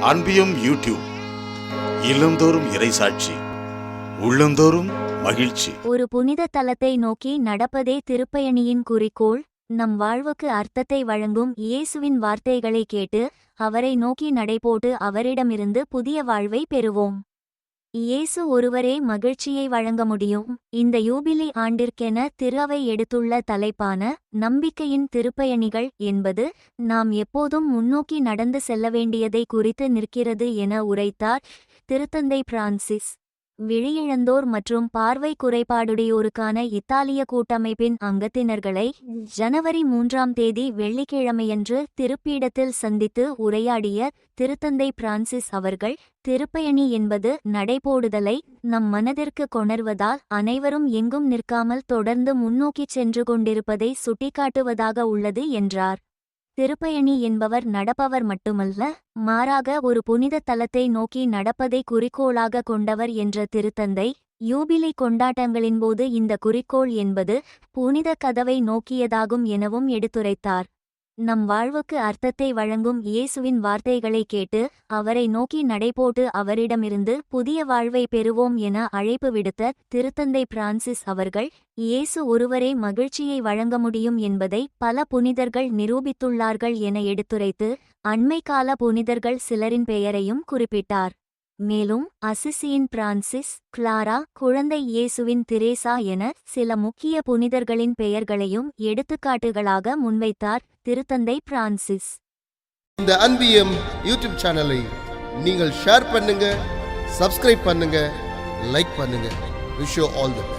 அன்பியும் YouTube இல்லந்தோறும் இறைசாட்சி உள்ளந்தோறும் மகிழ்ச்சி. ஒரு புனித தலத்தை நோக்கி நடப்பதே திருப்பயணியின் குறிக்கோள். நம் வாழ்வுக்கு அர்த்தத்தை வழங்கும் இயேசுவின் வார்த்தைகளை கேட்டு அவரை நோக்கி நடைபோட்டு அவரிடமிருந்து புதிய வாழ்வை பெறுவோம். இயேசு ஒருவரே மகிழ்ச்சியை வழங்க முடியும். இந்த யூபிலி ஆண்டிற்கென திருவை எடுத்துள்ள தலைப்பான நம்பிக்கையின் திருப்பயணிகள் என்பது நாம் எப்போதும் முன்னோக்கி நடந்து செல்ல வேண்டியதை குறித்து நிற்கிறது என உரைத்தார் திருத்தந்தை பிரான்சிஸ். விழியிழந்தோர் மற்றும் பார்வை குறைபாடுடையோருக்கான இத்தாலிய கூட்டமைப்பின் அங்கத்தினர்களை ஜனவரி மூன்றாம் தேதி வெள்ளிக்கிழமையன்று திருப்பீடத்தில் சந்தித்து உரையாடிய திருத்தந்தை பிரான்சிஸ் அவர்கள் திருப்பயணி என்பது நடைபோடுதலை நம் மனதிற்கு கொணர்வதால் அனைவரும் எங்கும் நிற்காமல் தொடர்ந்து முன்னோக்கிச் சென்று கொண்டிருப்பதை சுட்டிக்காட்டுவதாக உள்ளது என்றார். திருப்பயணி என்பவர் நடப்பவர் மட்டுமல்ல மாறாக ஒரு புனித தலத்தை நோக்கி நடப்பதை குறிக்கோளாக கொண்டவர் என்ற திருத்தந்தை யூபிலி கொண்டாட்டங்களின்போது இந்த குறிக்கோள் என்பது புனித கதவை நோக்கியதாகும் எனவும் எடுத்துரைத்தார். நம் வாழ்வுக்கு அர்த்தத்தை வழங்கும் இயேசுவின் வார்த்தைகளை கேட்டு அவரை நோக்கி நடைபோட்டு அவரிடமிருந்து புதிய வாழ்வை பெறுவோம் என அழைப்பு விடுத்த திருத்தந்தை பிரான்சிஸ் அவர்கள் இயேசு ஒருவரே மகிழ்ச்சியை வழங்க முடியும் என்பதை பல புனிதர்கள் நிரூபித்துள்ளார்கள் என எடுத்துரைத்து அண்மைக்கால புனிதர்கள் சிலரின் பெயரையும் குறிப்பிட்டார். மேலும் அசிசியின் பிரான்சிஸ் கிளாரா குழந்தை இயேசுவின் திரேசா என சில முக்கிய புனிதர்களின் பெயர்களையும் எடுத்துக்காட்டுகளாக முன்வைத்தார். திருத்தந்தை பிரான்சிஸ். இந்த அன்பியம் யூடியூப் சேனலை நீங்கள் ஷேர் பண்ணுங்க சப்ஸ்கிரைப் பண்ணுங்க லைக் பண்ணுங்க. Wish all the best